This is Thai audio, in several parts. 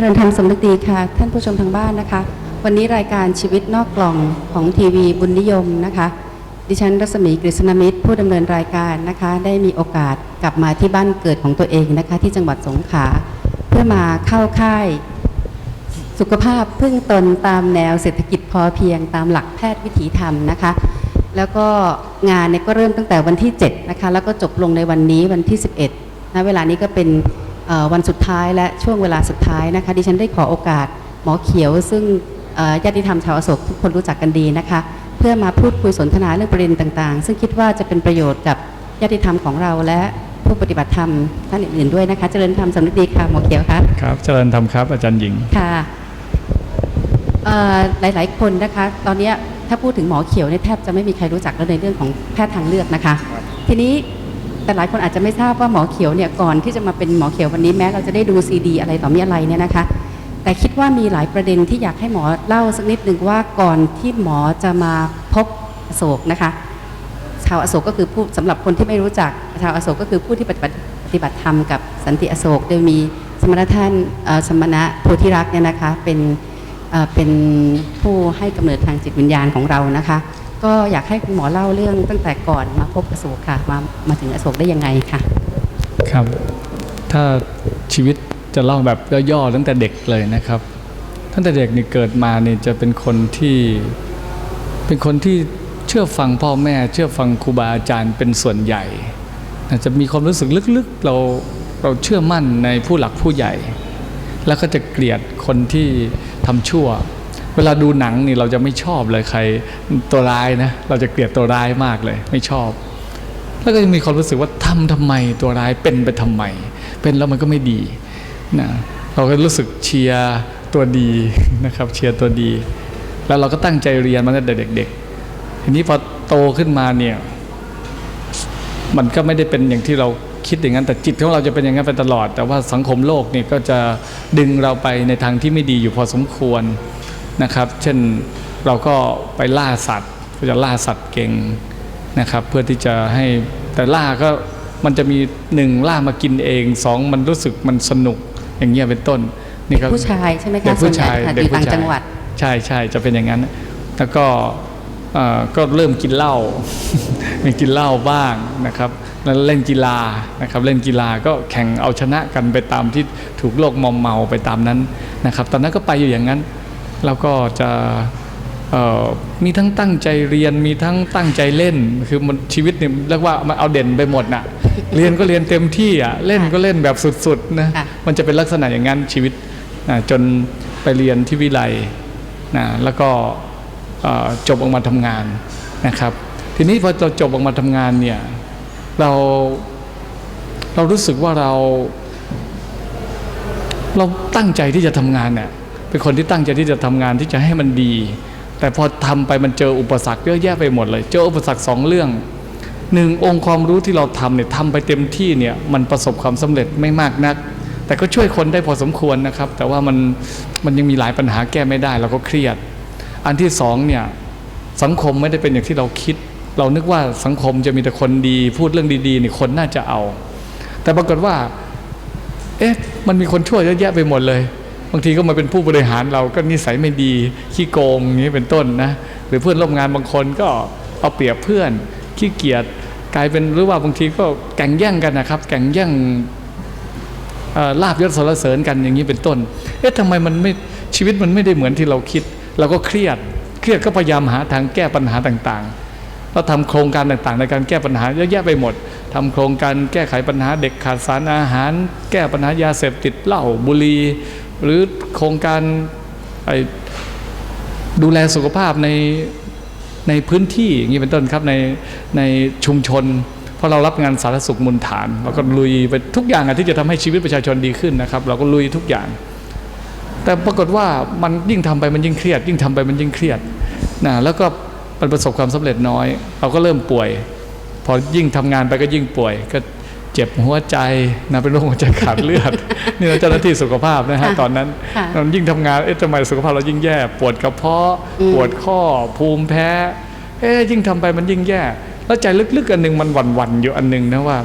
จริญธรรมสำนึกดีค่ะ ท่านผู้ชมทางบ้านนะคะ วันนี้รายการชีวิตนอกกล่องของทีวีบุญนิยมนะคะ ดิฉันรัศมีกฤษณมิตร ผู้ดำเนินรายการนะคะ ได้มีโอกาสกลับมาที่บ้านเกิดของตัวเองนะคะ ที่จังหวัดสงขลาเพื่อมาเข้าค่าย สุขภาพพึ่งตนตามแนวเศรษฐกิจพอเพียงตามหลักแพทย์วิถีธรรมนะคะ แล้วก็งานเนี่ยก็เริ่มตั้งแต่วันที่ 7 นะคะ แล้วก็จบลงในวันนี้วันที่ 11นะเวลานี้ก็เป็น วันสุดท้ายและช่วงเวลาสุดท้ายนะคะ ดิฉันได้ขอโอกาสหมอเขียว ซึ่งเอ่อญาติธรรมชาวอโศกทุกคนรู้จักกันดีนะคะ เพื่อมาพูดคุยสนทนาเรื่องประเด็นต่างๆ ซึ่งคิดว่าจะเป็นประโยชน์กับญาติธรรมของเราและผู้ปฏิบัติธรรมท่านอื่นๆด้วยนะคะ เจริญธรรมสำนึกดีค่ะหมอเขียวคะครับเจริญธรรมครับอาจารย์หญิงค่ะเอ่อหลายๆคนนะคะ ตอนเนี้ยถ้าพูดถึงหมอเขียวเนี่ยแทบจะไม่มีใครรู้จักแล้วในเรื่องของแพทย์ทางเลือกนะคะ ทีนี้ แต่หลายคนอาจจะไม่ทราบว่าหมอเขียวเนี่ยก่อนที่จะมาเป็นหมอเขียววันนี้แม้เราจะได้ดูซีดีอะไรต่อมีอะไรเนี่ยนะคะ แต่คิดว่ามีหลายประเด็นที่อยากให้หมอเล่าสักนิดหนึ่งว่าก่อนที่หมอจะมาพบอโศกนะคะ ชาวอโศกก็คือผู้สำหรับคนที่ไม่รู้จักชาวอโศกก็คือผู้ที่ปฏิบัติปฏิบัติธรรมกับสันติอโศกโดยมีสมณท่านสมณะโพธิรักษ์เนี่ยนะคะเป็นเอ่อเป็นผู้ให้กำเนิดทางจิตวิญญาณของเรานะคะ ก็อยากให้คุณหมอเล่าเรื่องตั้งแต่ก่อนมาพบอโศกค่ะมามาถึงอโศกได้ยังไงค่ะ ครับ ถ้าชีวิตจะเล่าแบบย่อๆตั้งแต่เด็กเลยนะครับตั้งแต่เด็กนี่เกิดมานี่จะเป็นคนที่เป็นคนที่เชื่อฟังพ่อแม่ เชื่อฟังครูบาอาจารย์เป็นส่วนใหญ่อาจจะมีความรู้สึกลึกๆเราเราเชื่อมั่นในผู้หลักผู้ใหญ่ แล้วก็จะเกลียดคนที่ทำชั่ว เวลาดูหนังนี่เราจะไม่ชอบเลยใครตัวร้ายนะ เราจะเกลียดตัวร้ายมากเลย ไม่ชอบ แล้วก็จะมีความรู้สึกว่าทำทำไมตัวร้ายเป็นไปทำไม เป็นแล้วมันก็ไม่ดีนะเราก็รู้สึกเชียร์ตัวดีนะครับ เชียร์ตัวดี แล้วเราก็ตั้งใจเรียนมาตั้งแต่เด็ก ๆ ทีนี้พอโตขึ้นมาเนี่ยมันก็ไม่ได้เป็นอย่างที่เราคิดอย่างนั้นแต่จิตของเราจะเป็นอย่างนั้นไปตลอด แต่ว่าสังคมโลกเนี่ยก็จะดึงเราไปในทางที่ไม่ดีอยู่พอสมควร นะครับ เช่นเราก็ไปล่าสัตว์ก็จะล่าสัตว์เก่งนะครับ เพื่อที่จะให้แต่ล่าก็มันจะมีหนึ่งล่ามากินเองสองมันรู้สึกมันสนุกอย่างเงี้ยเป็นต้นนี่ก็ผู้ชายใช่ไหมคะเด็กผู้ชายส่วนใหญ่ค่ะเด็กอยู่ผู้ต่างชายจังหวัด ใช่ใช่จะเป็นอย่างนั้น แล้วก็เอ่อก็เริ่มกินเหล้ามีกินเหล้าบ้างนะครับแล้วเล่นกีฬานะครับ เล่นกีฬาก็แข่งเอาชนะกันไปตามที่ถูกโลกมอมเมาไปตามนั้นนะครับ ตอนนั้นก็ไปอยู่อย่างนั้น แล้วก็จะเอ่อมีทั้งตั้งใจเรียนมีทั้งตั้งใจเล่น คือมันชีวิตเนี่ยเรียกว่ามันเอาเด่นไปหมดน่ะ เรียนก็เรียนเต็มที่อะเล่นก็เล่นแบบสุดๆนะค่ะมันจะเป็นลักษณะอย่างนั้นชีวิตนะจนไปเรียนที่วิไลนะแล้วก็เอ่อจบออกมาทำงานนะครับ ทีนี้พอเราจบออกมาทำงานเนี่ยเราเรารู้สึกว่าเรา เราตั้งใจที่จะทำงานเนี่ย เป็นคนที่ตั้งใจที่จะทำงานที่จะให้มันดี แต่พอทำไปมันเจออุปสรรคเยอะแยะไปหมดเลย เจออุปสรรคสองเรื่องหนึ่งองค์ความรู้ที่เราทำเนี่ยทำไปเต็มที่เนี่ยมันประสบความสำเร็จไม่มากนัก แต่ก็ช่วยคนได้พอสมควรนะครับ แต่ว่ามันมันยังมีหลายปัญหาแก้ไม่ได้เราก็เครียด อันที่สองเนี่ยสังคมไม่ได้เป็นอย่างที่เราคิด เรานึกว่าสังคมจะมีแต่คนดี พูดเรื่องดีๆนี่คนน่าจะเอา แต่ปรากฏว่า เอ๊ะมันมีคนชั่วเยอะแยะไปหมดเลย บางทีก็มาเป็นผู้บริหารเราก็นิสัยไม่ดีขี้โกงอย่างนี้เป็นต้นนะหรือเพื่อนร่วมงานบางคนก็เอาเปรียบเพื่อนขี้เกียจกลายเป็นหรือว่าบางทีก็แข่งแย่งกันนะครับแข่งแย่งลาบยศสรรเสริญกันอย่างนี้เป็นต้น เอ๊ะทำไมมันไม่ชีวิตมันไม่ได้เหมือนที่เราคิด เราก็เครียด เครียดก็พยายามหาทางแก้ปัญหาต่างๆ เราทำโครงการต่างๆ ในการแก้ปัญหาเยอะแยะไปหมดทำโครงการแก้ไขปัญหาเด็กขาดสารอาหาร แก้ปัญหายาเสพติดเหล้าบุหรี่ หรือโครงการดูแลสุขภาพในในพื้นที่อย่างนี้เป็นต้นครับในในชุมชน เพราะเรารับงานสาธารณสุขมูลฐานเราก็ลุยไปทุกอย่างที่จะทำให้ชีวิตประชาชนดีขึ้นนะครับ เราก็ลุยทุกอย่าง แต่ปรากฏว่ามันยิ่งทำไปมันยิ่งเครียด ยิ่งทำไปมันยิ่งเครียดนะแล้วก็มันประสบความสำเร็จน้อย เราก็เริ่มป่วย พอยิ่งทำงานไปก็ยิ่งป่วยก็ เจ็บหัวใจนะเป็นโรคหัวใจขาดเลือด นี่เราเจ้าหน้าที่สุขภาพนะฮะค่ะตอนนั้นค่ะเรายิ่งทำงานเอ๊ะทำไมสุขภาพเรายิ่งแย่ ปวดกระเพาะปวดข้อภูมิแพ้เอ๊ะยิ่งทำไปมันยิ่งแย่ แล้วใจลึกๆอันหนึ่งมันหวั่นๆอยู่อันหนึ่งนะว่า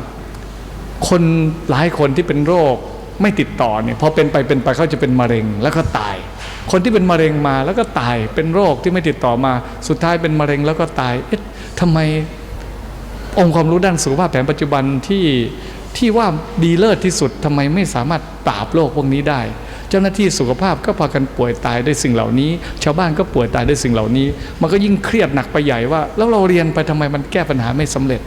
คนหลายคนที่เป็นโรคไม่ติดต่อเนี่ยพอเป็นไปเป็นไปเขาจะเป็นมะเร็งแล้วก็ตาย คนที่เป็นมะเร็งมาแล้วก็ตายเป็นโรคที่ไม่ติดต่อมา สุดท้ายเป็นมะเร็งแล้วก็ตายเอ๊ะทำไม องค์ความรู้ด้านสุขภาพแผนปัจจุบันที่ที่ว่าดีเลิศที่สุดทำไมไม่สามารถปราบโรคพวกนี้ได้ จ้าหน้าที่สุขภาพก็พากันป่วยตายด้วยสิ่งเหล่านี้ ชาวบ้านก็ป่วยตายด้วยสิ่งเหล่านี้ มันก็ยิ่งเครียดหนักไปใหญ่ว่า แล้วเราเรียนไปทำไมมันแก้ปัญหาไม่สำเร็จ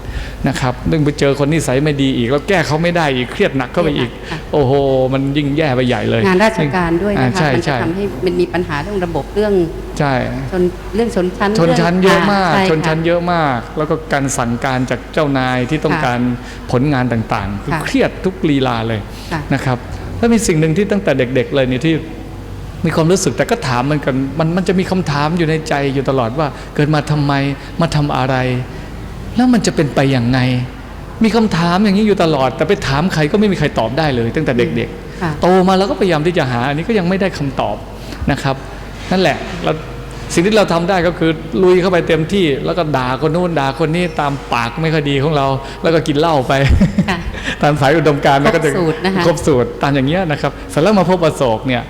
นะครับเรื่องไปเจอคนนิสัยไม่ดีอีก แล้วแก้เขาไม่ได้อีกเครียดหนักเข้าไปอีกค่ะโอ้โห มันยิ่งแย่ไปใหญ่เลย งานราชการด้วยอ่านะคะใช่มันจะใช่ทำให้มันมีปัญหาเรื่องระบบเรื่องใช่ชนเรื่องชนชั้นชนชั้นเยอะมากใชนชั้นเยอะมาก แล้วก็การสั่งการจากเจ้านายที่ต้องค่ะการผลงานต่างๆ คือค่ะเครียดทุกลีลาเลยค่ะนะครับ แล้วมีสิ่งหนึ่งที่ตั้งแต่เด็ก ๆ เลยเนี่ยที่มีความรู้สึกแต่ก็ถามมันกันมันมันจะมีคำถามอยู่ในใจอยู่ตลอดว่าเกิดมาทำไมมาทำอะไร แล้วมันจะเป็นไปอย่างไง มีคำถามอย่างนี้อยู่ตลอด แต่ไปถามใครก็ไม่มีใครตอบได้เลย ตั้งแต่เด็กค่ะๆโตมาแล้วก็พยายามที่จะหา อันนี้ก็ยังไม่ได้คำตอบนะครับ นั่นแหละเรา สิ่งที่เราทำได้ก็คือลุยเข้าไปเต็มที่ แล้วก็ด่าคนนู้นด่าคนนี้ตามปากไม่ค่อยดีของเรา แล้วก็กินเหล้าไปค่ะตามสายอุดมการณ์มันก็จะครบสูตรนะคะครบสูตรตามอย่างเงี้ยนะครับเสร็จแล้วมาพบอโศกเนี่ย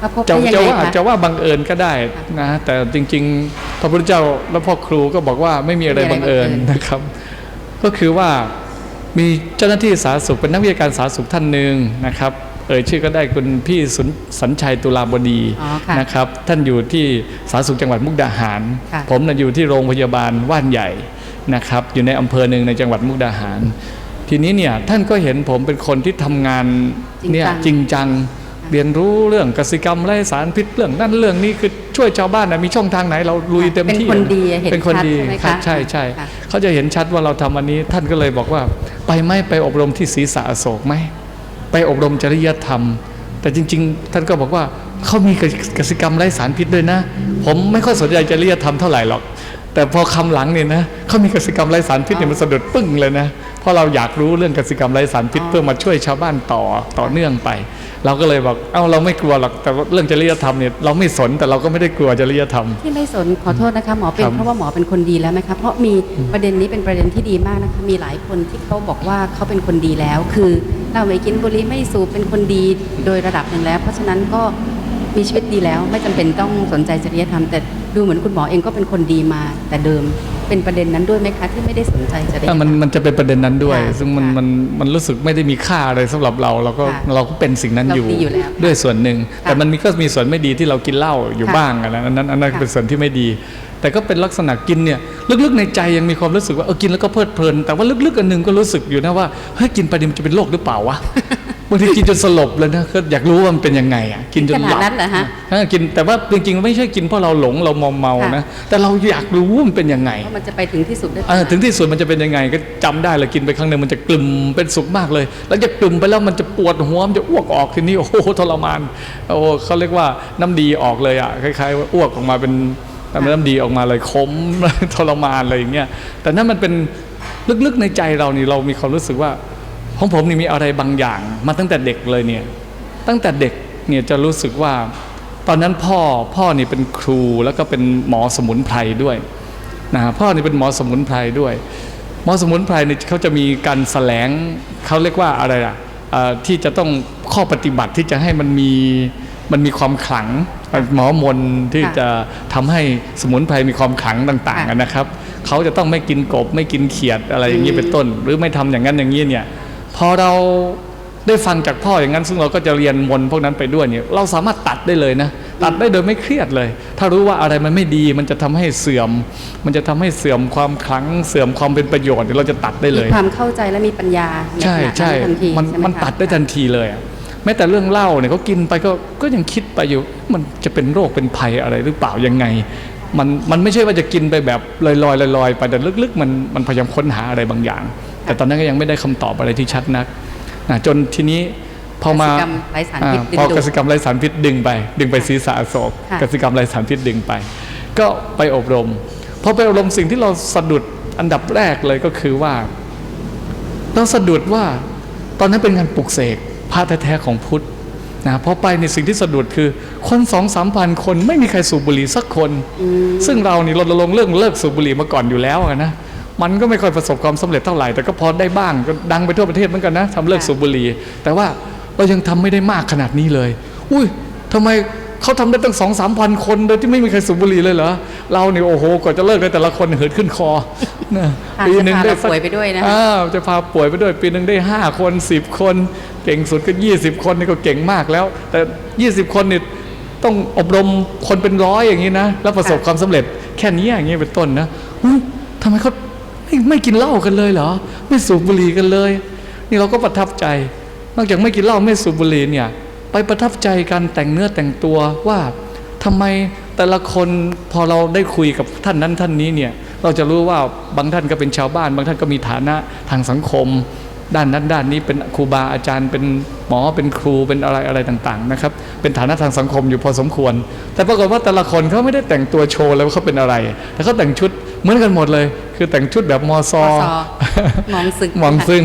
พระพบจะได้ยังจะไงว่าคะจะว่าบังเอิญก็ได้นะแต่จริง ๆ พระพุทธเจ้าและพ่อครูก็บอกว่าไม่มีอะไรบังเอิญนะครับ ก็คือว่ามีเจ้าหน้าที่สาธารณสุขเป็นนักวิชาการสาธารณสุขท่านหนึ่งนะครับ เอ่ยชื่อก็ได้คุณพี่สุนสัญชัยตุลาบดีอ๋อค่ะนะครับ ท่านอยู่ที่สาธารณสุขจังหวัดมุกดาหารค่ะผมน่ะอยู่ที่โรงพยาบาลว่านใหญ่นะครับ อยู่ในอำเภอหนึ่งในจังหวัดมุกดาหาร ทีนี้เนี่ยท่านก็เห็นผมเป็นคนที่ทำงานเนี่ยจริงจังเรียนรู้เรื่องกสิกรรมไร้สารพิษเรื่องนั่นเรื่องนี้คือช่วยชาวบ้านนะมีช่องทางไหนเราลุยเต็มที่เป็นคนดีเห็นเป็นคนชัดดีใช่ไหมครัคะบใช่ใช่ค่ะเขาจะเห็นชัดว่าเราทำอันนี้ ท่านก็เลยบอกว่า ไปไหมไปอบรมที่ศรีษะอโศกไหม ไปอบรมจริยธรรม แต่จริง ๆ ท่านก็บอกว่าเขามีกสิกรรมไร้สารพิษด้วยนะ ผมไม่ค่อยสนใจจริยธรรมเท่าไหร่หรอก แต่พอคำหลังเนี่ยนะเขามีกสิกรรมไร้สารพิษเนี่ยมันสะดุดปึ้งเลยนะเพราะเราอยากรู้เรื่องกสิกรรมไร้สารพิษเพื่อมาช่วยชาวบ้านต่อต่อเนื่องไป เราก็เลยบอกเอ้าเราไม่กลัวหรอกแต่ว่าเรื่องจริยธรรมเนี่ยเราไม่สนแต่เราก็ไม่ได้กลัวจริยธรรม ที่ไม่สนขอโทษนะคะหมอเป็นครับเพราะว่าหมอเป็นคนดีแล้วไหมคะเพราะมีประเด็นนี้เป็นประเด็นที่ดีมากนะคะมีหลายคนที่เขาบอกว่าเขาเป็นคนดีแล้ว คือเราไม่กินบุหรี่ไม่สูบเป็นคนดีโดยระดับหนึ่งแล้ว เพราะฉะนั้นก็มีชีวิตดีแล้วไม่จำเป็นต้องสนใจจริยธรรมแต่ ดูเหมือนคุณหมอเองก็เป็นคนดีมา แต่เดิมเป็นประเด็นนั้นด้วยไหมคะ ที่ไม่ได้สนใจจริยธรอะรมมันมันจะเป็นประเด็นนั้นด้วยค่ะซึ่งมันค่ะมันมันรู้สึกไม่ได้มีค่าอะไรสำหรับเราเราก็ค่ะเราก็เป็นสิ่งนั้นเราอยู่ดีอยู่แล้วด้วยส่วนหนึ่งค่ะแต่มันมีก็มีส่วนไม่ดีที่เรากินเหล้าอยู่ค่ะบ้างอะนะอันนั้นอันนั้นค่ะเป็นส่วนที่ไม่ดี แต่ก็เป็นลักษณะกินเนี่ยลึกๆในใจยังมีความรู้สึกว่าเออกินแล้วก็เพลิดเพลิน แต่ว่าลึกๆอันหนึ่งก็รู้สึกอยู่นะว่าเฮ้ยกินไปเนี่ยมันจะเป็นโรคหรือเปล่าวะ บางทีกินจนสลบเลยนะก็อยากรู้ว่ามันเป็นยังไงอะกินจนหลับขนาดนั้นเหรอฮะเออกินแต่ว่าจริงๆไม่ใช่กินเพราะเราหลงเรามอมเมาค่ะนะแต่เราอยากรู้ว่ามันเป็นยังไงว่ามันจะไปถึงที่สุดได้เออถึงที่สุดมันจะเป็นยังไง ก็จำได้เลยกินไปครั้งหนึ่งมันจะกลุ่มเป็นสุขมากเลย แล้วจะกลุ่มไปแล้วมันจะปวดหัวมันจะอ้วกออกทีนี้โอ้โหทรมานโอ้โหเขาเรียกว่าน้ำดีออกเลยอะคล้ายๆว่าอ้วกออกมาเป็นน้ำดีออกมาเลยขมทรมานอะไรอย่างเงี้ยแต่นั่นมันเป็นลึกๆในใจเรานี่เรามีความรู้สึกว่า ของผมนี่มีอะไรบางอย่างมาตั้งแต่เด็กเลยเนี่ยตั้งแต่เด็กเนี่ยจะรู้สึกว่า ตอนนั้นพ่อพ่อนี่เป็นครูแล้วก็เป็นหมอสมุนไพรด้วยนะพ่อนี่เป็นหมอสมุนไพรด้วย หมอสมุนไพรเนี่ยเขาจะมีการแสลงเขาเรียกว่าอะไรล่ะเอ่อที่จะต้องข้อปฏิบัติที่จะให้มันมีมันมีความขลังหมอมนที่จะทำให้สมุนไพรมีความขลังต่างค่ะๆนะครับ เขาจะต้องไม่กินกบไม่กินเขียดอะไรอย่างนี้เป็นต้น หรือไม่ทำอย่างนั้นอย่างนี้เนี่ย พอเราได้ฟังจากพ่ออย่างนั้น ซึ่งเราก็จะเรียนมนต์พวกนั้นไปด้วยเนี่ยเราสามารถตัดได้เลยนะ ตัดได้โดยไม่เครียดเลย ถ้ารู้ว่าอะไรมันไม่ดี มันจะทำให้เสื่อม มันจะทำให้เสื่อมความขลังเสื่อมความเป็นประโยชน์เนี่ยเราจะตัดได้เลย มีความเข้าใจและมีปัญญา ใช่นขณะใช่นั้นทันทีมันใช่ไหมันคะตัดได้ทันทีเลยอะแม้แต่เรื่องเหล้าเนี่ยเขากินไปก็ก็ยังคิดไปอยู่ มันจะเป็นโรคเป็นภัยอะไรหรือเปล่ายังไงมันมันไม่ใช่ว่าจะกินไปแบบลอยลอยลอยลอยๆไปแต่ลึกๆ มันมันพยายามค้นหาอะไรบางอย่าง แต่ตอนนั้นก็ยังไม่ได้คำตอบอะไรที่ชัดนักนะจนทีนี้พอมากสิกรรมไร้สารพิษอ่าดึงพอดูกดสิกรรมไร้สารพิษดึงไป ดึงไปค่ะศีรษะอโศกค่ะกสิกรรมไร้สารพิษดึงไป ก็ไปอบรมพอไปอบรมสิ่งที่เราสะดุดอันดับแรกเลยก็คือว่า เราสะดุดว่าตอนนั้นเป็นงานปลุกเสกพระแท้ๆของพุทธนะพอไปในสิ่งที่สะดุดคือคนสองสามพันคนไม่มีใครสูบบุหรี่สักคน ซึ่งเรานี่รณรงค์เรื่องเลิกสูบบุหรี่มาก่อนอยู่แล้วอะนะ มันก็ไม่ค่อยประสบความสำเร็จเท่าไหร่แต่ก็พอได้บ้างก็ดังไปทั่วประเทศเหมือนกันนะทำเลิกค่ะสูบบุหรี่แต่ว่าเรายังทำไม่ได้มากขนาดนี้เลย อุ้ยทำไมเขาทำได้ตั้งสองสามพันคนโดยที่ไม่มีใครสูบบุหรี่เลยเหรอเราเนี่ยโอ้โหกว่าจะเลิกได้แต่ละคนเหินขึ้นคอนะอาจจะพาเราป่วยไปด้วยนะอ้าวจะพาป่วยไปด้วย ปีหนึ่งได้ห้าคนสิบคน เก่งสุดก็ยี่สิบคนนี่ก็เก่งมากแล้ว แต่ยี่สิบคนนี่ต้องอบรมคนเป็นร้อยอย่างนี้นะแล้วประสบค่ะความสำเร็จแค่นี้อย่างนี้เป็นต้นนะอุ๊ยทำไมเขา ไม่ไม่กินเหล้ากันเลยเหรอ ไม่สูบบุหรี่กันเลย นี่เราก็ประทับใจ นอกจากไม่กินเหล้าไม่สูบบุหรี่เนี่ย ไปประทับใจกันแต่งเนื้อแต่งตัวว่าทำไมแต่ละคนพอเราได้คุยกับท่านนั้นท่านนี้เนี่ย เราจะรู้ว่าบางท่านก็เป็นชาวบ้าน บางท่านก็มีฐานะทางสังคม ด้านนั้นด้านนี้เป็นครูบาอาจารย์เป็นหมอเป็นครูเป็นอะไรอะไรต่างๆนะครับ เป็นฐานะทางสังคมอยู่พอสมควร แต่ปรากฏว่าแต่ละคนเขาไม่ได้แต่งตัวโชว์เลยว่าเขาเป็นอะไร แต่เขาแต่งชุด เหมือนกันหมดเลย คือแต่งชุดแบบมอซอมอมองสึกมองซึ่ง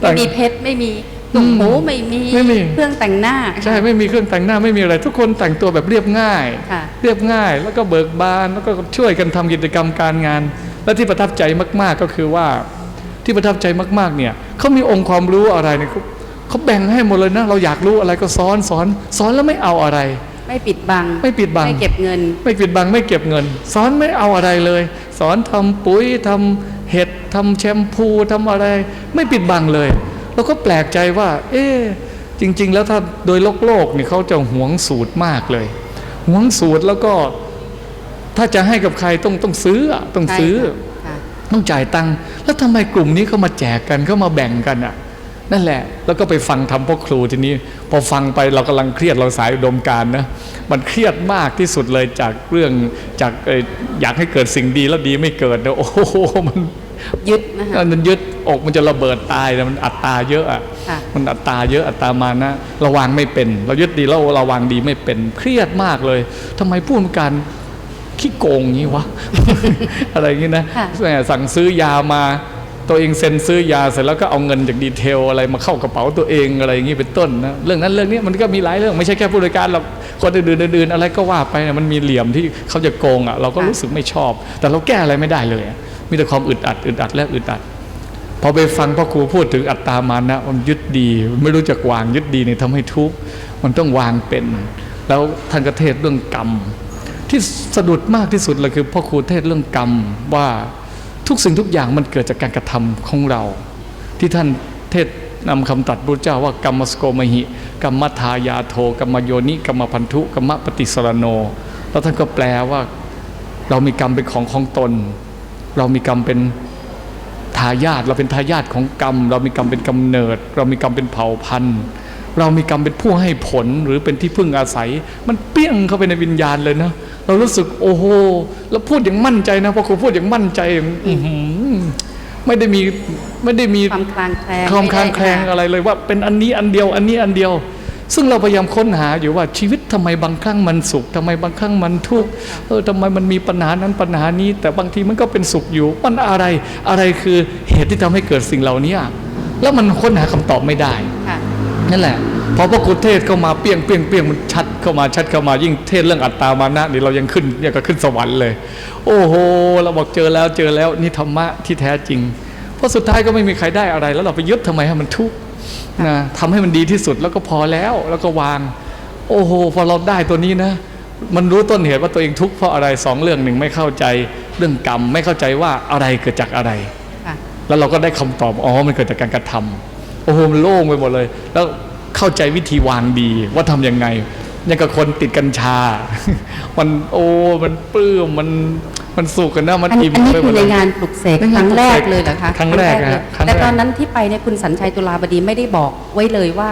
ไม่มีเพชรไม่มีตุ่มหูไม่มีไม่มีเครื่องแต่งหน้า ใช่ไม่มีเครื่องแต่งหน้าไม่มีอะไร ทุกคนแต่งตัวแบบเรียบง่ายค่ะเรียบง่าย แล้วก็เบิกบานแล้วก็ช่วยกันทำกิจกรรมการงาน และที่ประทับใจมาก ๆก็คือว่า ที่ประทับใจมากๆเนี่ยเขามีองค์ความรู้อะไรเนี่ยเขาเขาแบ่งให้หมดเลยนะเราอยากรู้อะไรก็สอนสอนสอนแล้วไม่เอาอะไร ไม่ปิดบัง ไม่ปิดบัง ไม่เก็บเงิน ไม่ปิดบังไม่เก็บเงิน สอนไม่เอาอะไรเลย สอนทำปุ๋ยทำเห็ดทำแชมพูทำอะไร ไม่ปิดบังเลยเราก็แปลกใจว่า เอ๊ะจริง ๆ แล้วถ้าโดยโลกโลกเนี่ยเขาจะหวงสูตรมากเลยหวงสูตรแล้วก็ ถ้าจะให้กับใครต้องต้องซื้ออะต้องซื้อใช่ค่ะต้องจ่ายตังค์แล้วทำไมกลุ่มนี้เขามาแจกกันเขามาแบ่งกันอะ นั่นแหละ แล้วก็ไปฟังทำพ่อครูทีนี้ พอฟังไปเรากำลังเครียดเราสายอุดมการณ์นะมันเครียดมากที่สุดเลยจากเรื่องจากเอ่ออยากให้เกิดสิ่งดีแล้วดีไม่เกิดนะโอ้โหมันยึดนะคะมันยึดอกมันจะระเบิดตายนะมันอัตตาเยอะอะค่ะมันอัตตาเยอะอัตตามานะระวังไม่เป็น เรายึดดีแล้วระวังดีไม่เป็น เครียดมากเลยทำไมผู้มีการขี้โกงงี้วะอะไรอย่างงี้นะค่ะแหมสั่งซื้อยามา ตัวเองเซ็นซื้อยาเสร็จแล้วก็เอาเงินจากดีเทลอะไรมาเข้ากระเป๋าตัวเองอะไรอย่างงี้เป็นต้นนะเรื่องนั้นเรื่องนี้มันก็มีหลายเรื่องไม่ใช่แค่ผู้บริการหรอกคนอื่นอื่นอะไรก็ว่าไปนะมันมีเหลี่ยมที่เขาจะโกงอะเราก็รู้สึกไม่ชอบ แต่เราแก้อะไรไม่ได้เลย มีแต่ความอึดอัดอึดอัดและอึดอัดพอไปฟังพ่อครูพูดถึงอัตตามานะมันยึดดี ไม่รู้จักวางยึดดีเนี่ยทำให้ทุกข์มันต้องวางเป็น แล้วท่านก็เทศเรื่องกรรม ที่สะดุดมากที่สุดเลยคือพ่อครูเทศเรื่องกรรมว่า ทุกสิ่งทุกอย่างมันเกิดจากการกระทำของเรา ที่ท่านเทศนำคำตรัสพระเจ้าว่ากรรมสโกมหิ กรรมทายาโทกรรมโยนิกรรมพันธุกรรมปฏิสรโน แล้วท่านก็แปลว่าเรามีกรรมเป็นของของตน เรามีกรรมเป็นทายาทเราเป็นทายาทของกรรม เรามีกรรมเป็นกำเนิด เรามีกรรมเป็นเผ่าพันธุ์ เรามีกรรมเป็นผู้ให้ผลหรือเป็นที่พึ่งอาศัย มันเปี้ยงเข้าไปในวิญญาณเลยนะ เรารู้สึกโอ้โหแล้วพูดอย่างมั่นใจนะเพราะครูพูดอย่างมั่นใจอย่างอื้อหือไม่ได้มีไม่ได้มีความคลางแคลงความคลางแคลงไม่ได้อะไรเลยว่า เป็นอันนี้อันเดียว อันนี้อันเดียว ซึ่งเราพยายามค้นหาอยู่ว่าชีวิตทำไมบางครั้งมันสุขทำไมบางครั้งมันทุกข์เออทำไมมันมีปัญหานั้นปัญหานี้ แต่บางทีมันก็เป็นสุขอยู่มันอะไรอะไรคือเหตุที่ทำให้เกิดสิ่งเหล่านี้แล้วมันค้นหาคำตอบไม่ได้ค่ะ นั่นแหละพอพระครูเทศเข้ามาเปี้ยงเปี้ยงเปี้ยงมันชัดเข้ามาชัดเข้ามายิ่งเทศเรื่องอัตตามานะนี่เรายังขึ้นเนี่ยก็ขึ้นสวรรค์เลย โอ้โห เราบอกเจอแล้วเจอแล้วนี่ธรรมะที่แท้จริง เพราะสุดท้ายก็ไม่มีใครได้อะไร แล้วเราไปยึดทำไมให้มันทุกข์นะทำให้มันดีที่สุดแล้วก็พอแล้วแล้วก็วาง โอ้โห พอเราได้ตัวนี้นะ มันรู้ต้นเหตุว่าตัวเองทุกข์เพราะอะไรสองเรื่องหนึ่งไม่เข้าใจเรื่องกรรมไม่เข้าใจว่าอะไรเกิดจากอะไรค่ะแล้วเราก็ได้คำตอบอ๋อมันเกิดจากการกระทำโอ้โหมันโล่งไปหมดเลย แล้วเข้าใจวิธีวางดีว่าทำยังไงยังกับคนติดกัญชา มันโอ้มันปลื้มมันมันสุขกันนะมันอันอิ่มอันนี้ไปหมคืดอเลในยงานปลุกเสกในคงานรั้งแรกปลุกเสกเลยเหรอคะครั้งแรกฮะครั้งแรกแต่ตอนนั้นที่ไปเนี่ยคุณสัญชัยตุลาบดีไม่ได้บอกไว้เลยว่า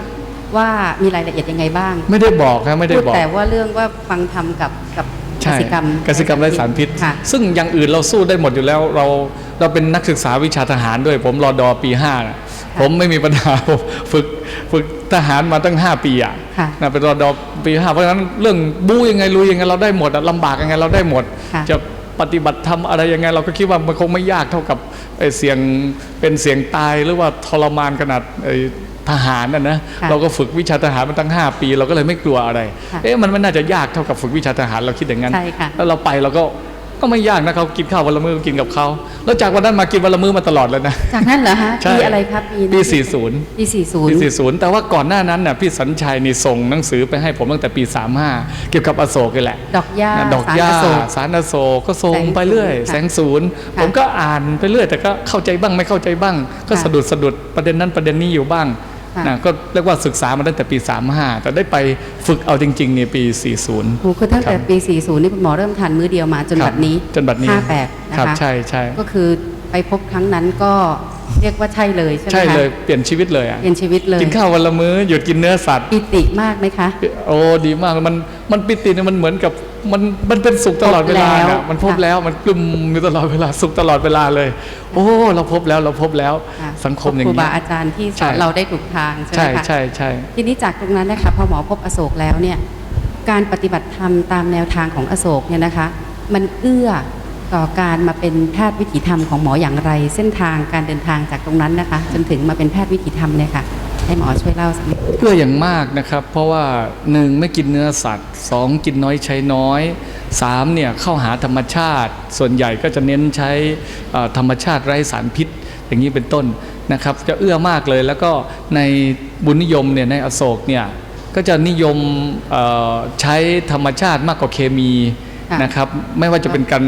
ว่ามีรายละเอียดยังไงบ้าง ไม่ได้บอกนะไม่ได้พูดบอกแต่ว่าเรื่องว่าฟังธรรมกับกับกใช่สิกรรมกสิกรรมไร้สารพิษค่ะซึ่งอย่างอื่นเราสู้ได้หมดอยู่แล้วเราเราเป็นนักศึกษาวิชาทหารด้วยผมรอดอปีห้าน่ะ ผมไม่มีปัญหาผมฝึกฝึกทหารมาตั้ง 5 ปีอะค่ะนะเป็นรอดอปีห้าเพราะฉะนั้นเรื่องบู๊ยังไงลุยยังไงเราได้หมดอะลำบากยังไงเราได้หมดค่ะจะปฏิบัติทำอะไรยังไง เราก็คิดว่ามันคงไม่ยากเท่ากับไอ้เสียงเป็นเสียงตายหรือว่าทรมานขนาดไอ้ทหารน่ะนะค่ะเราก็ฝึกวิชาทหารมาตั้ง 5 ปี เราก็เลยไม่กลัวอะไรค่ะเอ๊ะมันไม่น่าจะยากเท่ากับฝึกวิชาทหารเราคิดอย่างนั้นใช่ค่ะแล้วเราไปเราก็ ก็ไม่ยากนะเขากินข้าววันละมื้อกินกับเขาแล้วจากวันนั้นมากินวันละมื้อมาตลอดเลยนะ จากนั้นเหรอฮะใช่ ปีอะไรครับปีนั้นปี40 ปีสี่ศูนปีย์40 แต่ว่าก่อนหน้านั้นน่ะพี่สัญชัยนี่ส่งหนังสือไปให้ผมตั้งแต่ปี 35 เกี่ยวกับอโศกนี่แหละ ดอกหญ้านะดอกสารหญ้าอโศก สารอโศกก็ส่งไปเรื่อย แสแสงงศูศูนนย์ย์ค่ะผมก็อ่านไปเรื่อย แต่ก็เข้าใจบ้างไม่เข้าใจบ้าง ก็ค่ะ สะดุดสะดุดประเด็นนั้นประเด็นนี้อยู่บ้างค่ะ นะก็เรียกว่าศึกษามาตั้งแต่ปี 35 แต่ได้ไปฝึกเอาจริงๆเนี่ยปี 40โอ้คือตั้งแต่ครับปี 40 นี่คุณหมอเริ่มทานมื้อเดียวมาจนครับบัดนี้ จนบัดนี้58นะครัคะใช่ใช่ก็คือไปพบครั้งนั้นก็ เรียกว่าใช่เลยใช่ไหมคะใช่เลยเปลี่ยนชีวิตเลยอะเปลี่ยนชีวิตเลยกินข้าววันละมื้อหยุดกินเนื้อสัตว์ปิติมากไหมคะโอ้ดีมากมันมันปิติเนี่ยมันเหมือนกับมันมันเป็นสุขตลอดเวลาพบแล้วน่ะมันพบค่ะแล้วมันกลุ่มอยู่ตลอดเวลาสุขตลอดเวลาเลย โอ้เราพบแล้วเราพบแล้วค่ะสังคมอย่างครูนี้บาอาจารย์ที่สใช่อนเราได้ถูกทางใช่ไหใช่มคะใช่ใช่ทีนี้จากตรงนั้นนะคะพอหมอพบอโศกแล้วเนี่ยการปฏิบัติธรรมตามแนวทางของอโศกเนี่ยนะคะ มันเอื้อ ต่อการมาเป็นแพทย์วิถีธรรมของหมออย่างไร เส้นทางการเดินทางจากตรงนั้นนะคะ จนถึงมาเป็นแพทย์วิถีธรรมเนี่ยค่ะให้หมอช่วยเล่าสักนิดเพื่ออย่างมากนะครับ เพราะว่าหนึ่งไม่กินเนื้อสัตว์สองกินน้อยใช้น้อยสามเนี่ยเข้าหาธรรมชาติ ส่วนใหญ่ก็จะเน้นใช้ธรรมชาติไร้สารพิษ อย่างนี้เป็นต้นนะครับ จะเอื้อมากเลยแล้วก็ในบุญนิยมเนี่ยในอโศกเนี่ยก็จะนิยมใช้ธรรมชาติมากกว่าเคมี นะครับ ไม่ว่าจะเป็นการ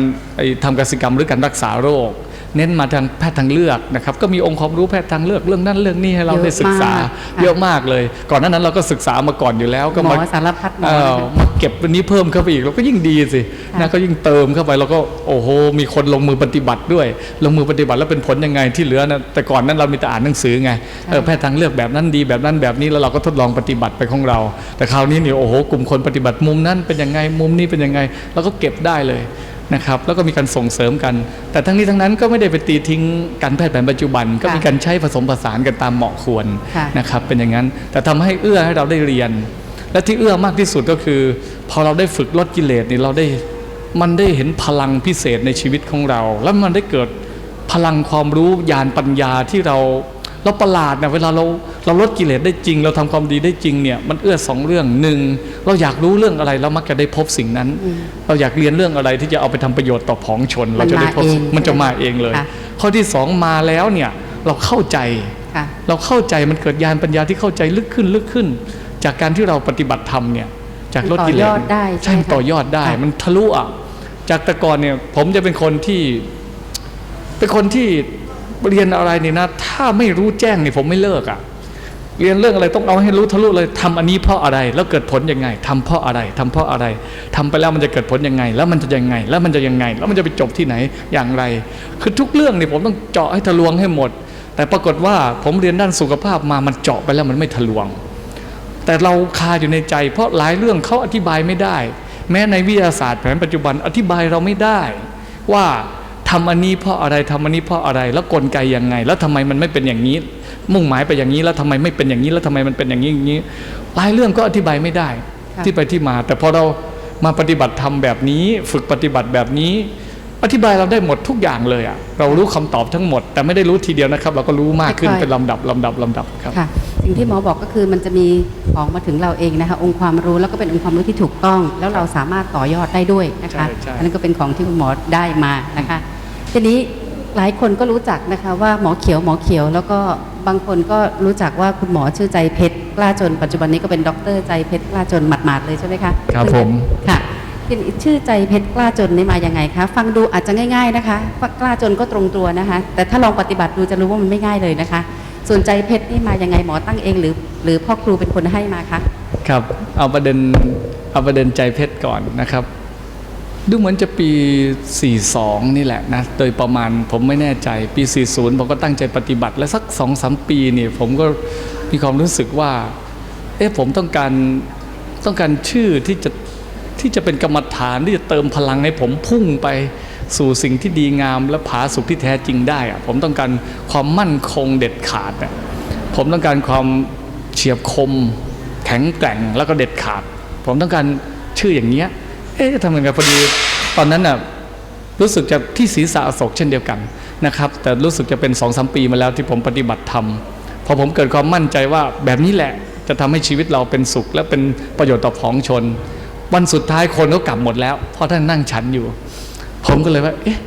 ทำกสิกรรมหรือการรักษาโรค เน้นมาทางแพทย์ทางเลือกนะครับก็มีองค์ความรู้แพทย์ทางเลือกเรื่องนั้นเรื่องนี้ให้เราได้ศึกษาเยอะมากเลย ก่อนหน้านั้นเราก็ศึกษามาก่อนอยู่แล้ว ก็หมมาอสารพัดหมอเอ่อนะคะมาเก็บวันนี้เพิ่มเข้าไปอีกเราก็ยิ่งดีสิค่ะนะก็ยิ่งเติมเข้าไปเราก็โอ้โหมีคนลงมือปฏิบัติด้วย ลงมือปฏิบัติแล้วเป็นผลยังไงที่เหลือนะแต่ก่อนนั้นเรามีแต่อ่านหนังสือไงเออแพทย์ทางเลือกแบบนั้นดีแบบนั้นแบบนี้แล้วเราก็ทดลองปฏิบัติไปของเรา แต่คราวนี้เนี่ยโอ้โหกลุ่มคนปฏิบัติมุมนั้นเป็นยังไงมุมนี้เป็นยังไงเราก็เก็บได้เลย นะครับแล้วก็มีการส่งเสริมกัน แต่ทั้งนี้ทั้งนั้นก็ไม่ได้ไปตีทิ้งการแพทย์แผนปัจจุบัน ก็มีการใช้ผสมผสานกันตามเหมาะควรค่ะนะครับเป็นอย่างนั้นแต่ทำให้เอื้อให้เราได้เรียน และที่เอื้อมากที่สุดก็คือ พอเราได้ฝึกลดกิเลสนี่เราได้มันได้เห็นพลังพิเศษในชีวิตของเรา แล้วมันได้เกิดพลังความรู้ญาณปัญญาที่เรา เราประหลาดนะเวลาเราเราลดกิเลสได้จริง เราทำความดีได้จริงเนี่ยมันเอื้อสองเรื่องหนึ่งเราอยากรู้เรื่องอะไรเรามักจะได้พบสิ่งนั้น เราอยากเรียนเรื่องอะไรที่จะเอาไปทำประโยชน์ต่อผองชน เราจะได้พบมันมาเองมันจะมาเองเลยค่ะข้อที่สองมาแล้วเนี่ยเราเข้าใจค่ะเราเข้าใจมันเกิดญาณปัญญาที่เข้าใจลึกขึ้นลึกขึ้น จากการที่เราปฏิบัติธรรมเนี่ยจากลดกิเลสมันต่อยอดได้ใช่ใช่ไหมมันต่อยอดได้ค่ะมันทะลุอะจากแต่ก่อนเนี่ยผมจะเป็นคนที่ เป็นคนที่ เรียนอะไรนี่นะ ถ้าไม่รู้แจ้งเนี่ยผมไม่เลิกอะเรียนเรื่องอะไรต้องเอาให้รู้ทะลุเลยทำอันนี้เพราะอะไร แล้วเกิดผลยังไงทำเพราะอะไรทำเพราะอะไรทำไปแล้วมันจะเกิดผลยังไง แล้วมันจะยังไง แล้วมันจะยังไง แล้วมันจะไปจบที่ไหนอย่างไร คือทุกเรื่องเนี่ยผมต้องเจาะให้ทะลวงให้หมด แต่ปรากฏว่าผมเรียนด้านสุขภาพมามันเจาะไปแล้วมันไม่ทะลวง แต่เราคาอยู่ในใจ เพราะหลายเรื่องเขาอธิบายไม่ได้ แม้ในวิทยาศาสตร์แผนปัจจุบันอธิบายเราไม่ได้ว่า ทำอันนี้เพราะอะไรทำอันนี้เพราะอะไร แล้วกลไกยังไง แล้วทำไมมันไม่เป็นอย่างนี้ มุ่งหมายไปอย่างนี้ แล้วทำไมไม่เป็นอย่างนี้ แล้วทำไมมันเป็นอย่างนี้อย่างนี้หลายเรื่องก็อธิบายไม่ได้ค่ะที่ไปที่มา แต่พอเรามาปฏิบัติธรรมแบบนี้ ฝึกปฏิบัติแบบนี้ อธิบายเราได้หมดทุกอย่างเลยอะเรารู้คำตอบทั้งหมด แต่ไม่ได้รู้ทีเดียวนะครับ เราก็รู้มากขึ้นค่อยๆเป็นลำดับลำดับลำดับครับค่ะสิ่งที่หมอบอกก็คือมันจะมีออกมาถึงเราเองนะคะ องค์ความรู้แล้วก็เป็นองค์ความรู้ที่ถูกต้อง แล้วเราสามารถต่อยอดได้ด้วยนะคะใช่ใช่อันนั้นก็เป็นของที่คุณหมอได้มานะคะ ทีนี้หลายคนก็รู้จักนะคะว่าหมอเขียวหมอเขียว แล้วก็บางคนก็รู้จักว่าคุณหมอชื่อใจเพชรกล้าจน ปัจจุบันนี้ก็เป็นด็อกเตอร์ใจเพชรกล้าจนหมาดๆเลยใช่ไหมคะครับผมค่ะทีนี้ชื่อใจเพชรกล้าจนนี่มายังไงคะฟังดูอาจจะง่าย ๆนะคะว่ากล้าจนก็ตรงตัวนะคะ แต่ถ้าลองปฏิบัติดูจะรู้ว่ามันไม่ง่ายเลยนะคะส่วนใจเพชรนี่มายังไงหมอตั้งเองหรือ หรือพ่อครูเป็นคนให้มาคะครับ เอาประเด็นเอาประเด็นใจเพชรก่อนนะครับ ดูเหมือนจะปี 42 นี่แหละนะ โดยประมาณผมไม่แน่ใจปี 40 ผมก็ตั้งใจปฏิบัติ และสัก2อสปีนี่ผมก็มีความรู้สึกว่า เอ๊ะผมต้องการต้องการชื่อที่จะที่จะเป็นกรรมฐานที่จะเติมพลังให้ผมพุ่งไปสู่สิ่งที่ดีงามและผาสุขที่แท้จริงได้อะผมต้องการความมั่นคงเด็ดขาดผมต้องการความเฉียบคม แข็งแกร่งแล้วก็เด็ดขาด ผมต้องการชื่ออย่างเนี้ย เอ๊ะทำเหมือนกันพอดีตอนนั้นน่ะรู้สึกจะที่ศีรษะอโศกเช่นเดียวกันนะครับ แต่รู้สึกจะเป็นสองสามปีมาแล้วที่ผมปฏิบัติธรรมพอผมเกิดความมั่นใจว่าแบบนี้แหละจะทำให้ชีวิตเราเป็นสุข และเป็นประโยชน์ต่อของชน วันสุดท้ายคนก็กลับหมดแล้ว เพราะท่านนั่งฉันอยู่ ผมก็เลยว่า เอ๊ะ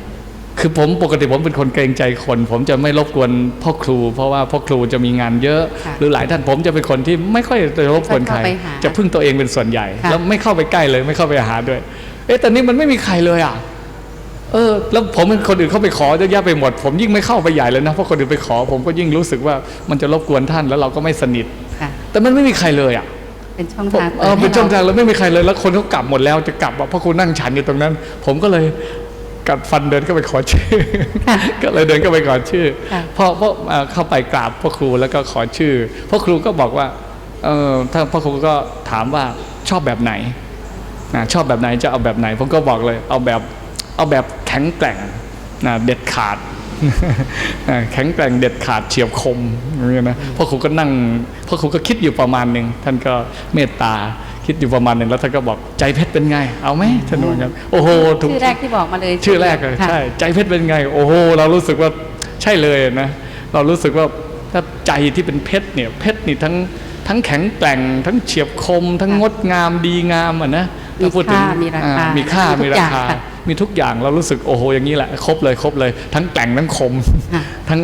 คือผมปกติผมเป็นคนเกรงใจคน ผมจะไม่รบกวนพ่อครู เพราะว่าพ่อครูจะมีงานเยอะค่ะหรือหลายท่านผมจะเป็นคนที่ไม่ค่อยจะรบกวนใครไม่ค่อยเข้าไปหาจะพึ่งตัวเองเป็นส่วนใหญ่ค่ะแล้วไม่เข้าไปใกล้เลยไม่เข้าไปหาด้วย เอ๊ะแต่นี่มันไม่มีใครเลยอะเออแล้วผมเป็นคนอื่นเข้าไปขอเยอะแยะไปหมด ผมยิ่งไม่เข้าไปใหญ่เลยนะเพราะคนอื่นไปขอ ผมก็ยิ่งรู้สึกว่ามันจะรบกวนท่านแล้วเราก็ไม่สนิทค่ะแต่มันไม่มีใครเลยอะเป็นช่องผมทางเออเป็นให้ช่องรทางแล้วไม่มีใครเลยแล้วคนเขากลับหมดแล้วจะกลับอะเพราะคุณนั่งฉันอยู่ตรงนั้น ผมก็เลย กัดฟันเดินเข้าไปขอชื่อ ก็เลยเดินเข้าไปขอชื่อค่ะพอพอเอ่อเข้าไปกราบพ่อครูแล้วก็ขอชื่อพ่อครูก็บอกว่าเออถ้าพ่อครูก็ถามว่าชอบแบบไหนนะชอบแบบไหนจะเอาแบบไหน ผมก็บอกเลยเอาแบบเอาแบบแข็งแกร่งนะเด็ดขาดอ่าแข็งแกร่งเด็ดขาดเฉียบคมอย่างเงี้ยนะพ่อครูก็นั่งพ่อครูก็คิดอยู่ประมาณหนึ่งท่านก็เมตตา คิดอยู่ประมาณหนึ่งแล้วท่านก็บอกใจเพชรเป็นไง เอาไหมท่านว่ากันโอ้โหถูกชื่อแรกที่บอกมาเลยชื่อแรกเลยค่ะใช่ใจเพชรเป็นไง โอ้โหเรารู้สึกว่าใช่เลยนะเรารู้สึกว่าถ้าใจที่เป็นเพชรเนี่ยเพชรนี่ทั้งทั้งแข็งแกร่ง ทั้งเฉียบคม ทั้งค่ะงดงามดีงามอะนะมีถ้พูดถึงค่ามีราคาอ่มีค่ามีมีทุกราอย่างคาค่ะมีทุกอย่างเรารู้สึกโอ้โหอย่างนี้แหละครบเลยครบเลย ทั้งแกร่งทั้งคมค่ะทั้ง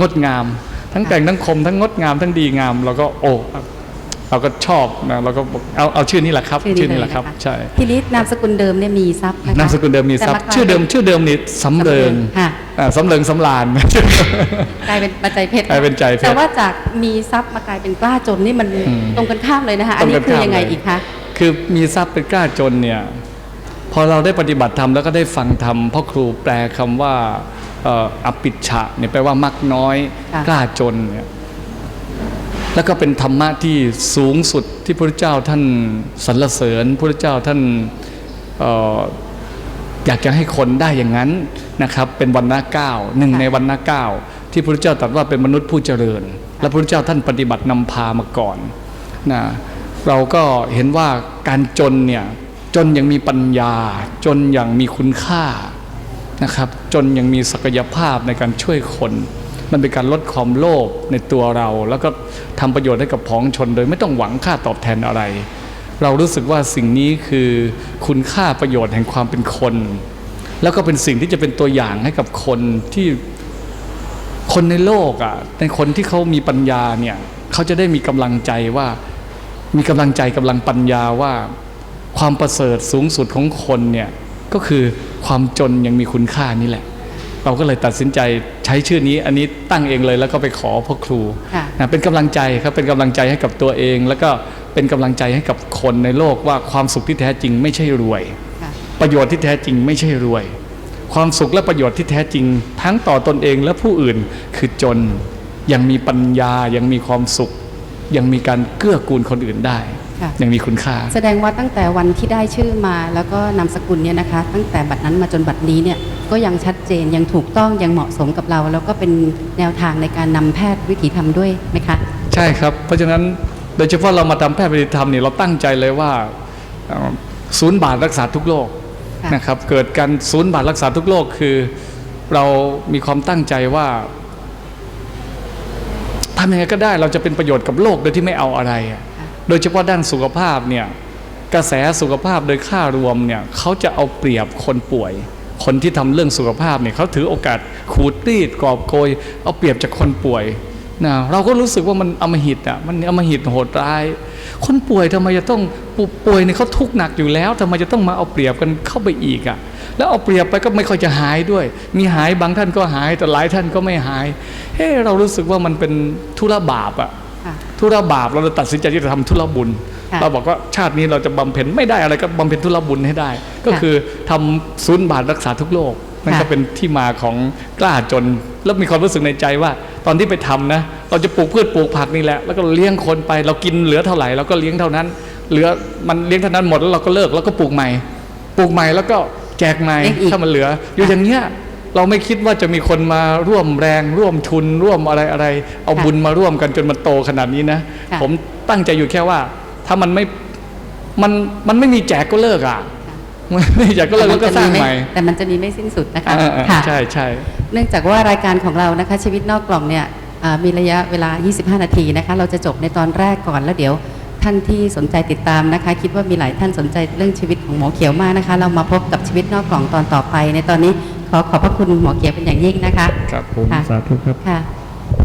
งดงาม ทั้งแกร่งทั้งคม ทั้งงดงามทั้งดีงามเราก็โอ้ เราก็ชอบนะเราก็บอกเอาเอาชื่อนี้แหละครับ ชื่อนี้นี้เลยแหละครับนะคะใช่ ทีนี้นามสกุลเดิมเนี่ยมีทรัพย์นะคะนามสกุลเดิมมีทรัพย์แต่าชื่อเดิมชื่อเดิมนี่สำเริงค่ะอ่าสำเริงสำลานกลายเป็นปัจจัยเพชรกลายเป็นใจเพชรแต่ว่าจากมีทรัพย์มากลายเป็นกล้าจนนี่มันอืมตรงกันข้ามเลยนะคะอันตรงกันี้นคือข้ามยังไงเลยอีกคะคือมีทรัพย์เป็นกล้าจนเนี่ยพอเราได้ปฏิบัติธรรมแล้วก็ได้ฟังธรรมพ่อครูแปลคำว่าเอ่ออปิชฉะเนี่ยแปลว่ามักน้อยค่ะกล้าจนเนี่ย แล้วก็เป็นธรรมะที่สูงสุดที่พระเจ้าท่านสรรเสริญพระเจ้าท่านอออยากจะให้คนได้อย่างนั้นนะครับ เป็นวันนะเก้าหนึ่งในวันนะเก้าที่พระเจ้าตรัสว่าเป็นมนุษย์ผู้เจริญ และพระเจ้าท่านปฏิบัตินำพามาก่อนนะเราก็เห็นว่าการจนเนี่ยจนยังมีปัญญา จนอย่างมีคุณค่านะครับ จนยังมีศักยภาพในการช่วยคน มันเป็นการลดความโลภในตัวเรา แล้วก็ทำประโยชน์ให้กับพ้องชนโดยไม่ต้องหวังค่าตอบแทนอะไร เรารู้สึกว่าสิ่งนี้คือคุณค่าประโยชน์แห่งความเป็นคน แล้วก็เป็นสิ่งที่จะเป็นตัวอย่างให้กับคนที่คนในโลกอะในคนที่เขามีปัญญาเนี่ยเขาจะได้มีกำลังใจว่ามีกำลังใจกำลังปัญญาว่าความประเสริฐสูงสุดของคนเนี่ยก็คือความจนยังมีคุณค่านี่แหละ เราก็เลยตัดสินใจใช้ชื่อนี้อันนี้ตั้งเองเลยแล้วก็ไปขอพ่อครูค่ะนะเป็นกำลังใจครับเป็นกำลังใจให้กับตัวเอง แล้วก็เป็นกำลังใจให้กับคนในโลกว่าความสุขที่แท้จริงไม่ใช่รวยค่ะประโยชน์ที่แท้จริงไม่ใช่รวย ความสุขและประโยชน์ที่แท้จริง ทั้งต่อตนเองและผู้อื่นคือจนยังมีปัญญายังมีความสุข ยังมีการเกื้อกูลคนอื่นได้ค่ะ ยังมีคุณค่า แสดงว่าตั้งแต่วันที่ได้ชื่อมาแล้วก็นามสกุลเนี่ยนะคะ ตั้งแต่บัดนั้นมาจนบัดนี้เนี่ยก็ยังชัดเจนยังถูกต้องยังเหมาะสมกับเรา แล้วก็เป็นแนวทางในการนำแพทย์วิถีธรรมด้วยไหมคะ ใช่ครับ เพราะฉะนั้นโดยเฉพาะเรามาทำแพทย์ปฏิธรรมเนี่ยเราตั้งใจเลยว่าเอ่อศูนย์บาทรักษาทุกโรคค่ะนะครับเกิดการศูนย์บาทรักษาทุกโรคคือเรามีความตั้งใจว่าทำยังไงก็ได้เราจะเป็นประโยชน์กับโลกโดยที่ไม่เอาอะไรอะค่ะ โดยเฉพาะด้านสุขภาพเนี่ยกระแสสุขภาพโดยค่ารวมเนี่ยเขาจะเอาเปรียบคนป่วย คนที่ทำเรื่องสุขภาพเนี่ยเขาถือโอกาสขูดรีดกอบโกย เอาเปรียบจากคนป่วยนะเราก็รู้สึกว่ามันอมหิตอะมันอมหิตโหดร้าย คนป่วยทำไมจะต้องป่ป่วยเนี่ยเขาทุกข์หนักอยู่แล้วทำไมจะต้องมาเอาเปรียบกันเข้าไปอีกอะแล้วเอาเปรียบไปก็ไม่ค่อยจะหายด้วย มีหายบางท่านก็หายแต่หลายท่านก็ไม่หายเฮ้เรารู้สึกว่ามันเป็นธุระบาปอะ ธุระบาปเราเลยตัดสินใจที่จะทำธุระบุญค่ะเราบอกว่าชาตินี้เราจะบำเพ็ญไม่ได้อะไรก็บำเพ็ญธุระบุญให้ได้ ก็ค่ะคือทำศูนย์บาทรักษาทุกโรคนั่นค่ะก็เป็นที่มาของกล้าจน แล้วมีความรู้สึกในใจว่า ตอนที่ไปทำนะ เราจะปลูกพืชปลูกผักนี่แหละ แล้วก็เลี้ยงคนไป เรากินเหลือเท่าไหร่เราก็เลี้ยงเท่านั้น เหลือมันเลี้ยงเท่านั้นหมดแล้วเราก็เลิกแล้วก็ปลูกใหม่ ปลูกใหม่แล้วก็แจกใหม่เลี้ยงอีกถ้ามันเหลือ อยู่อย่างเงี้ย เราไม่คิดว่าจะมีคนมาร่วมแรง ร่วมทุนร่วมอะไรอะไร เอาบุญมาร่วมกันจนมันโตขนาดนี้นะ ผมตั้งใจอยู่แค่ว่า ถ้ามันไม่มันมันไม่มีแจกก็เลิกอะไม่แจกก็เลิกแล้ก็สร้างใหม่แต่มันจะมีไม่สิ้นสุดนะคะใช่ใช่เนื่องจากว่ารายการของเรานะคะ ชีวิตนอกกล่องเนี่ยมีระยะเวลา 25 นาทีนะคะ เราจะจบในตอนแรกก่อนแล้วเดี๋ยวท่านที่สนใจติดตามนะคะ คิดว่ามีหลายท่านสนใจเรื่องชีวิตของหมอเขียวมากนะคะ เรามาพบกับชีวิตนอกกล่องตอนต่อไป ในตอนนี้ ขอขอบพระคุณหมอเกียรติเป็นอย่างยิ่งนะคะ ครับผมสาธุครับค่ะ